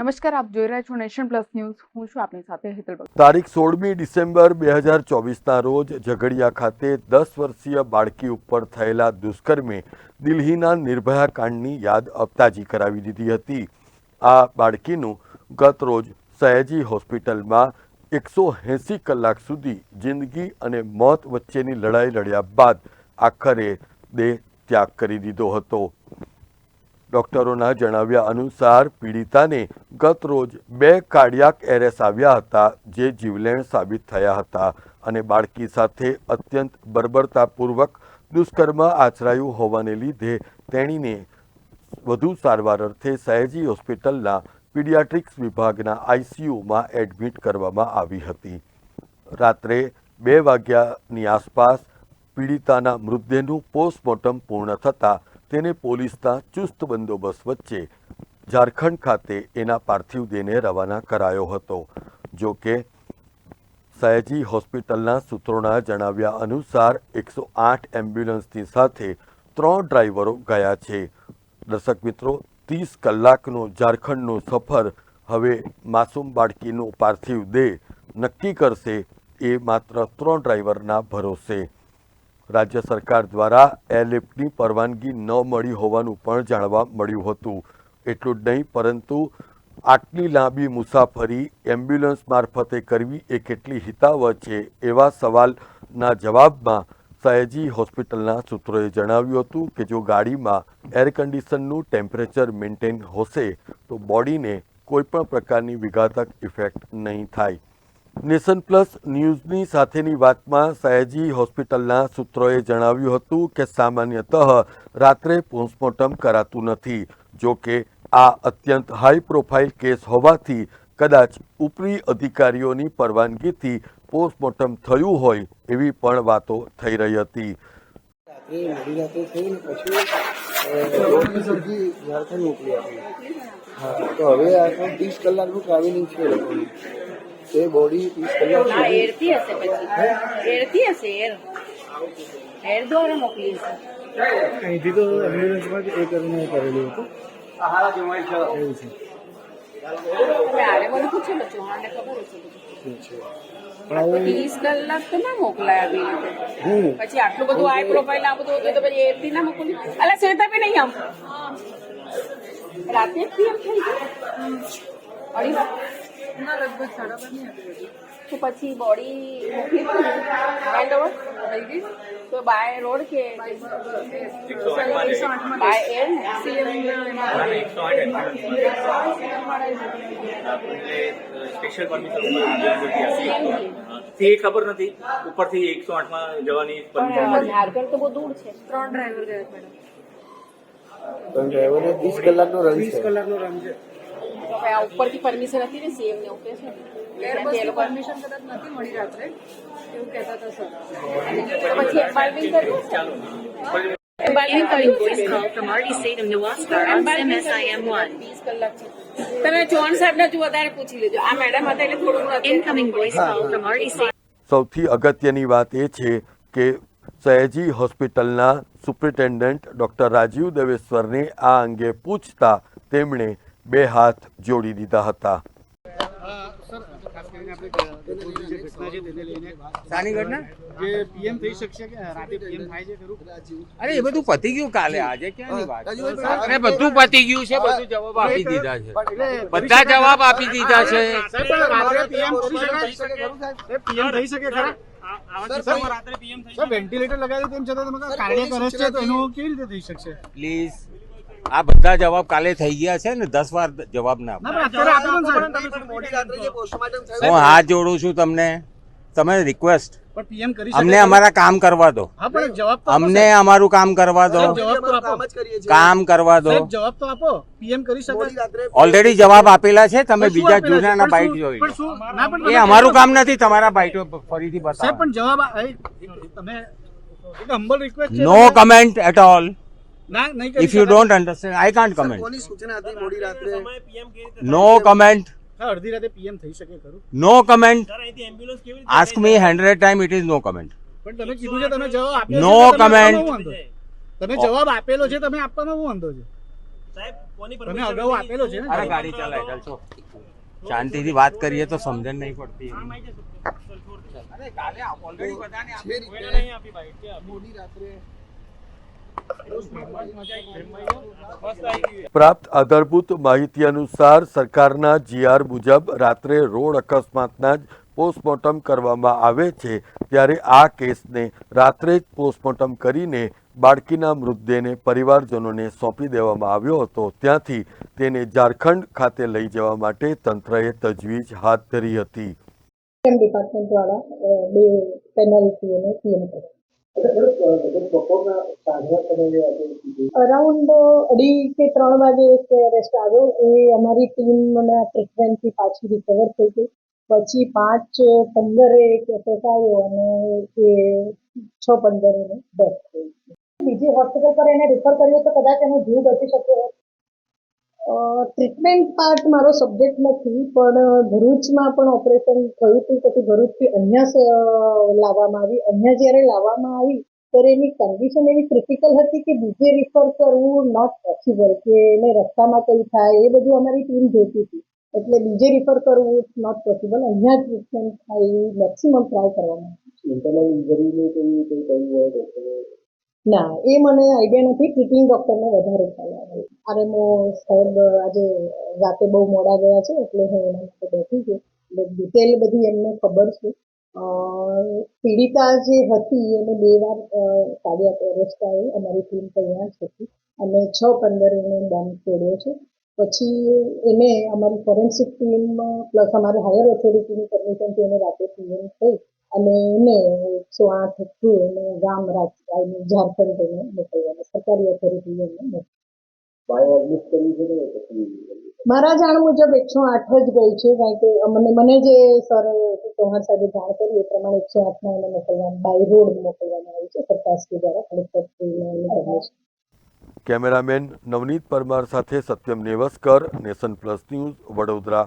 નમસ્કાર, આપ જોઈ રહ્યા છો નેશન પ્લસ ન્યૂઝ. હું છું આપની સાથે હેતલ તારીખ સોળમી ડિસેમ્બર બે હજાર ચોવીસના રોજ ઝઘડિયા ખાતે દસ વર્ષીય બાળકી ઉપર થયેલા દુષ્કર્મે દિલ્હીના નિર્ભયા કાંડની યાદ અપતાજી કરાવી દીધી હતી. આ બાળકીનું ગત રોજ સયાજી હોસ્પિટલમાં એકસો એંસી કલાક સુધી જિંદગી અને મોત વચ્ચેની લડાઈ લડ્યા બાદ આખરે દેહ ત્યાગ કરી દીધો હતો. ડોક્ટરોના જણાવ્યા અનુસાર પીડિતાને ગત રોજ બે કાર્ડિયાક એરેસ આવ્યા હતા, જે જીવલેણ સાબિત થયા હતા અને બાળકી સાથે અત્યંત બર્બરતાપૂર્વક દુષ્કર્મ આચરાયું હોવાને લીધે તેણીને વધુ સારવાર અર્થે સયાજી હોસ્પિટલના પીડિયાટ્રિક્સ વિભાગના આઈસીયુમાં એડમિટ કરવામાં આવી હતી. રાત્રે બે વાગ્યાની આસપાસ પીડિતાના મૃતદેહનું પોસ્ટમોર્ટમ પૂર્ણ થતાં તેને પોલીસના ચુસ્ત બંદોબસ્ત વચ્ચે ઝારખંડ ખાતે એના પાર્થિવ દેહને રવાના કરાયો હતો. જો કે, સયાજી હોસ્પિટલના સૂત્રોના જણાવ્યા અનુસાર એકસો આઠ એમ્બ્યુલન્સની સાથે ત્રણ ડ્રાઈવરો ગયા છે. દર્શક મિત્રો, ત્રીસ કલાકનો ઝારખંડનો સફર હવે માસૂમ બાળકીનો પાર્થિવ દેહ નક્કી કરશે, એ માત્ર ત્રણ ડ્રાઈવરના ભરોસે. રાજ્ય સરકાર દ્વારા એરલિફ્ટની પરવાનગી ન મળી હોવાનું પણ જાણવા મળ્યું હતું. એટલું જ નહીં, પરંતુ આટલી લાંબી મુસાફરી એમ્બ્યુલન્સ મારફતે કરવી એ કેટલી હિતાવહ છે એવા સવાલના જવાબમાં સયાજી હોસ્પિટલના સૂત્રોએ જણાવ્યું હતું કે જો ગાડીમાં એર કન્ડિશનનું ટેમ્પરેચર મેન્ટેન હશે, તો બોડીને કોઈપણ પ્રકારની વિઘાતક ઇફેક્ટ નહીં થાય. નેશન પ્લસ ન્યૂઝની સાથેની વાતમાં સયાજી હોસ્પિટલના સૂત્રોએ જણાવ્યું હતું કે સામાન્યતઃ રાત્રે પોસ્ટમોર્ટમ કરાતું નથી, જો કે આ અત્યંત હાઈ પ્રોફાઇલ કેસ હોવાથી કદાચ ઉપરી અધિકારીઓની પરવાનગીથી પોસ્ટમોર્ટમ થયું હોય એવી પણ વાતો થઈ રહી હતી. તો હવે આ તો ત્રીસ કલાકનું ટ્રાવેલિંગ છે એ લોકોનું તે બોડી ત્રીસ કલાક હા સુધી એરથી હશે પછી એરથી હશે એર એર દ્વારા મોકલી હશે અહીંથી તો એમ્બ્યુલન્સમાં જ એ કરીને કરેલું હતું એવું છે તમે આરે મને પૂછેલો ચૌહાણને ખબર હશે બધું. ઠીક છે પણ આવું ત્રીસ કલાક તો ના મોકલાય આવી રીતે હમ પછી આટલું બધું હાઈ પ્રોફાઇલ આ બધું હતું તો પછી એરથી ના મોકલી અલા શ્વેતા બી નહીં આમ રાતે જ પીએમ થઈ ગયું અઢી વાર ના લગભગ સાડા બારની તો પછી બોડી મોકલી હેન્ડ ઓવર થઈ ગઈ. તો બાય રોડ કે બાય એર સ્પેશિયલ પરમિશન તે ખબર નથી. ઉપરથી એકસો આઠમાં જવાની ઝારખંડ તો બહુ દૂર છે. ત્રણ ડ્રાઈવર ગયા મેડમ પણ ડ્રાઈવરને ત્રીસ કલાકનો રન વીસ કલાકનો રન છે. આ ઉપરથી પરમિશન હતી ને સીએમ ને એવું છે ત્યાંથી એ લોકો પરમિશન કદાચ નથી મળી રાત્રે એવું કહેતા હતા સર પછી એમ્બાર્મિંગ કર્યું એમ્બાર્મિંગ કર્યું Voice call from Artie Satam Nawascar on SIM1. વીસ કલાક છે. તમે ચૌહાણ સાહેબ ને વધારે પૂછી લેજો. આ મેડમ હતા એટલે થોડું ઘણું અત્યારે- Incoming voice call from Artie Satam. સૌથી અગત્યની વાત એ છે કે સયાજી હોસ્પિટલના સુપ્રિન્ટેન્ડન્ટ ડૉક્ટર રાજીવ દેવેશ્વરને આ અંગે પૂછતા તેમણે બે હાથ જોડી દીધા હતા. સાની ઘટના જે પીએમ થઈ શકશે કે રાતે પીએમ થાય છે ખરું? અરે એ બધું પતી ગયું કાલે આજે અરે બધું પતી ગયું છે બધું જવાબ આપી દીધા છે. બધા જવાબ આપી દીધા છે. સાહેબ? પણ રાત્રે પીએમ કરી શકાય સાહેબ પીએમ થઈ શકે ખરા? સાહેબ રાત્રે પીએમ થઈ સાહેબ વેન્ટિલેટર લગાવ્યું તેમ છતાં કાર્ડિયક અરેસ્ટ છે તો એનું કેવી રીતે થઈ શકશે? પ્લીઝ આ બધા જવાબ કાલે થઈ ગયા છે ને દસ વાર જવાબ ના ના પણ અત્યારે આપો ને સાહેબ પણ મોડી રાત્રે જે પોસ્ટમોર્ટમ થયું હું હાથ જોડું છું તમને. તમે રિક્વેસ્ટ પણ પીએમ કરી અમને અમારા કામ કરવા દો. હા પણ જવાબ તો આપો અમને અમારું કામ કરવા દો. સાહેબ, જવાબ તો આપો. કામ જ કરીએ છીએ. કામ કરવા દો. જવાબ તો આપો. પીએમ કરી શકાય ઓલરેડી જવાબ આપેલા છે તમે બીજા જૂનાના બાઇટ જોઈ એ અમારું કામ નથી તમારા બાઇટો ફરીથી બતાવો. પણ જવાબ તમે નો કમેન્ટ એટ ઓલ ના you don't understand i can't comment. Understand I can't comment કોની સૂચના હતી? મોડી રાત્રે? નો કમેન્ટ અડધી રાતે પીએમ થઈ શકે ખરું. No comment ask me hundred time it is no comment પણ તમે કીધું છે તમે જવાબ આપ્યો નો કમેન્ટ તમે comment. તમે જવાબ આપેલો છે તમે આપવામાં હું વાંધો છે? તમે અગાઉ આપેલો છે ને? અરે ગાડી ચલાય ચાલ છો. શાંતિથી વાત કરીએ તો સમજણ નહીં પડતી. અરે કાલે ઓલરેડી બધાને રીતે મોડી રાત્રે પ્રાપ્ત આધારભૂત માહિતી અનુસાર સરકારના જીઆર મુજબ રાત્રે રોડ અકસ્માતના જ પોસ્ટમોર્ટમ કરવામાં આવે છે, ત્યારે આ કેસને રાત્રે જ પોસ્ટમોર્ટમ કરીને બાળકીના મૃતદેહને પરિવારજનોને સોંપી દેવામાં આવ્યો હતો. ત્યાંથી તેને ઝારખંડ ખાતે લઈ જવા માટે તંત્રએ તજવીજ હાથ ધરી હતી. ડિપાર્ટમેન્ટ દ્વારા બે પેનલ્ટી અરાઉન્ડ અઢી કે ત્રણ વાગે એક રેસ્ટ આવ્યો એ અમારી ટીમના ટ્રીટમેન્ટથી પાછી રિકવર થઈ ગઈ પછી પાંચ પંદરે એક એટેક આવ્યો અને એ છ પંદરે ડેથ થઈ બીજી હોસ્પિટલ પર એને રિફર કર્યો તો કદાચ એનો જીવ બચી શક્યો હોત ટ્રીટમેન્ટ પાર્ટ મારો સબ્જેક્ટ નથી પણ ભરૂચમાં પણ ઓપરેશન થયું હતું પછી ભરૂચથી અહીંયા લાવવામાં આવી. અહીંયા જ્યારે લાવવામાં આવી ત્યારે એની કન્ડિશન એવી ક્રિટિકલ હતી કે બીજે રિફર કરવું નોટ પોસિબલ કે એને રસ્તામાં કંઈ થાય એ બધું અમારી ટીમ જોતી હતી. એટલે બીજે રિફર કરવું નોટ પોસિબલ અહીંયા ટ્રીટમેન્ટ થાય એવી મેક્સિમમ ટ્રાય કરવામાં. ઇન્ટરનલ ઇન્જરીનું કોઈ કોઈ કહ્યું હોય ના એ મને આઈડિયા નથી. ટ્રીટિંગ ડૉક્ટરને વધારે ખ્યાલ આવે. આરએમઓ સાહેબ આજે રાતે બહુ મોડા ગયા છે, એટલે હું એના માટે બેઠી છું. એટલે ડિટેલ બધી એમને ખબર છે. પીડિતા જે હતી, એને બે વાર એરેસ્ટ આવી અમારી ટીમ તૈયાર હતી અને છ પંદર એને બોમ્બ તોડ્યો છે. પછી એને અમારી ફોરેન્સિક ટીમ પ્લસ અમારી હાયર ઓથોરિટીની પરમિશનથી એને રાતે પીએમ થઈ. અને એને એકસો આઠ થ્રુ એને ગામ રાજ, ઝારખંડ એને મોકલવાના, સરકારી ઓથોરિટી એમને મોકલી. મારા જાણ મુજબ એકસો આઠ જ ગઈ છે કારણ કે મને મને જે સર ચૌહાણ સાહેબે જાણ કરી એ પ્રમાણે એકસો આઠમાં એને મોકલવામાં બાય રોડ મોકલવામાં આવી છે સરકારશ્રી દ્વારા કલેક્ટર કેમેરામેન નવનીત પરમાર સાથે Satyam Nevaskar Nation Plus News Vadodara.